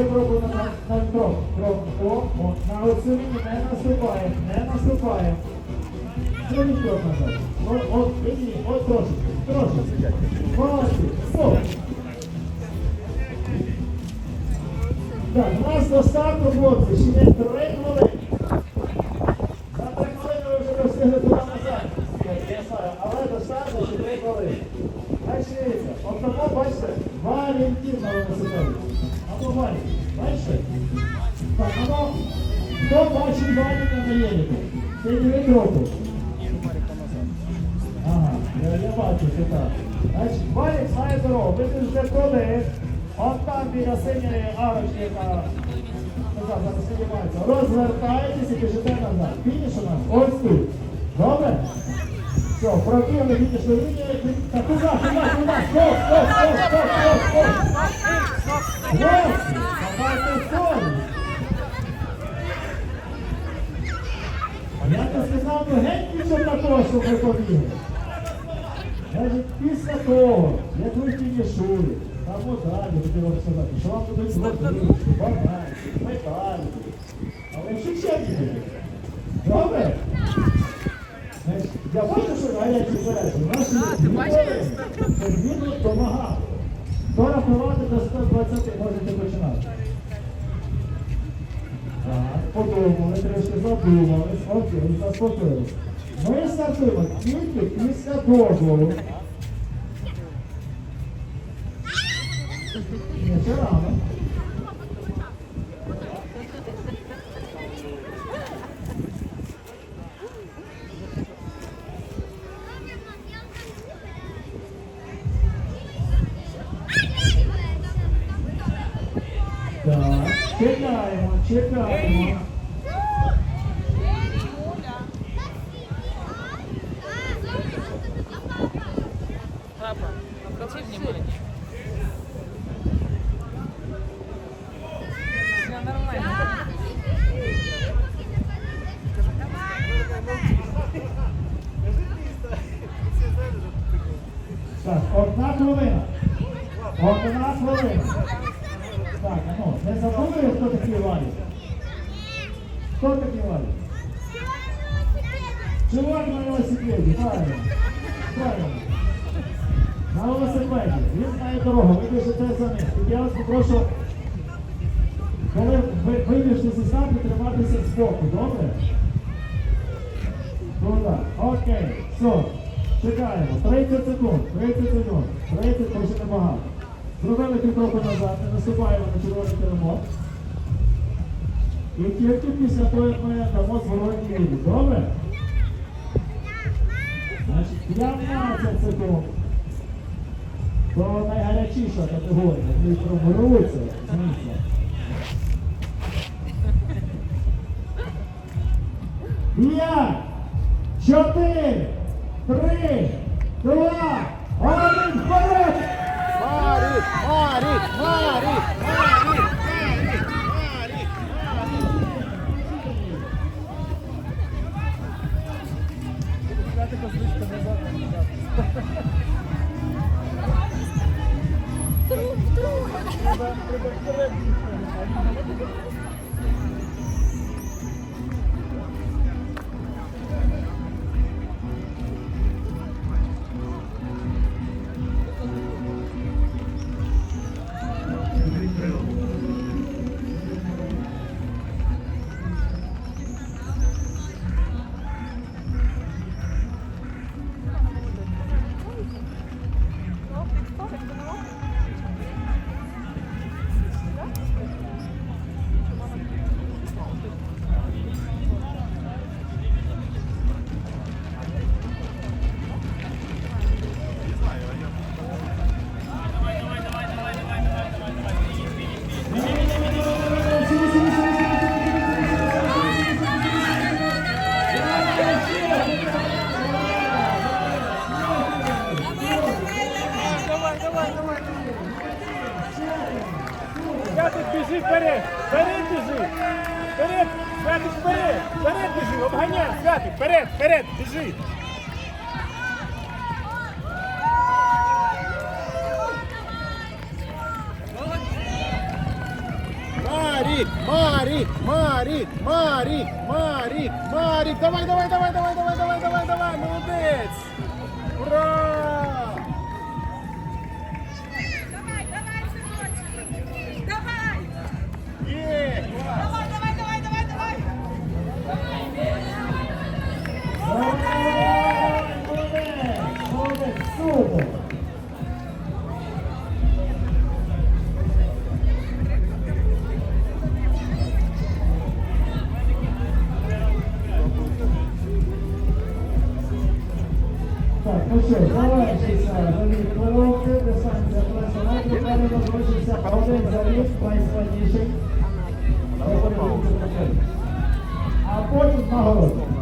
пробуй на, крок. Крок. О, на оцю не наступаємо, не наступаємо. Зробіть крок назад. О, о, іди, о, трошечки, трошечки. Молодці, стоп. Так, у нас до старту, хлопці, ще є три хвилини. За три хвилини ви вже достигли туди назад. Я знаю, але до старту ще три хвилини. Дивіться, от тому, бачите, Валентин на велосипеді. Валентин, бачите? Так, або хто бачить Валентина на єліку? Підніміть руку. Ага, я, я бачу, що так. Значить, Валік знає дорогу. Ви біжите туди, от там біля синьої арочки, яка назад і біжите назад. Фініш у нас ось тут. Добре? Все, пробігли, відійшли лінію. Так, туди, туди, туди. Стоп, стоп, стоп, стоп, стоп, стоп. Хлопці, давайте стоїть. Я не сказав, ну геть нічого такого, що. Навіть після того, як ви фінішуєте, там далі хотів вам сказати, що вам будуть водички, бананки, металики. Але якщо буде. Добре? Значить, Я бачу, що гарячі бережі. Наші відбори відповідно допомагати. Хто рахувати до 120 можете починати. Так, подумали, трішки задумались, окей, заспокоїлись. Ми стартуємо тільки після дозволу. Ні, це рано. Так, чекаємо, чекаємо. Так, одна хвилина. Одна хвилина. Так, ну, не забули, хто такий Валік? Хто такий Валік? Чувак на велосипеді, правильно. Правильно. На велосипеді. Він знає дорогу, ви біжите за ним. Я вас попрошу, коли ви вибіжте зі знаку, триматися збоку, добре? Туди. Окей, все. Чекаємо. 30 секунд, 30 секунд. 30, то ще небагато. Зробили півкроку назад, не наступаємо на червоний теремок. І тільки після того, як ми дамо зворотні лінії. Добре? Значить, 15 секунд. То найгарячіша категорія, які проберуться з місця. П'ять, чотири, три, два, один, вперед! Марик, Марик, Марик, Марик, Марик, Марик, Продолжение следует... біжи вперед! Вперед біжи! Вперед! Святик, вперед! Вперед біжи! Обганяй! Святик, вперед! Вперед! Біжи! Марик, Марик, Марик, Марик, Марик, Марик. Давай, давай, давай, давай, давай, давай, давай, давай, молодець. Ура! А потім нагороди.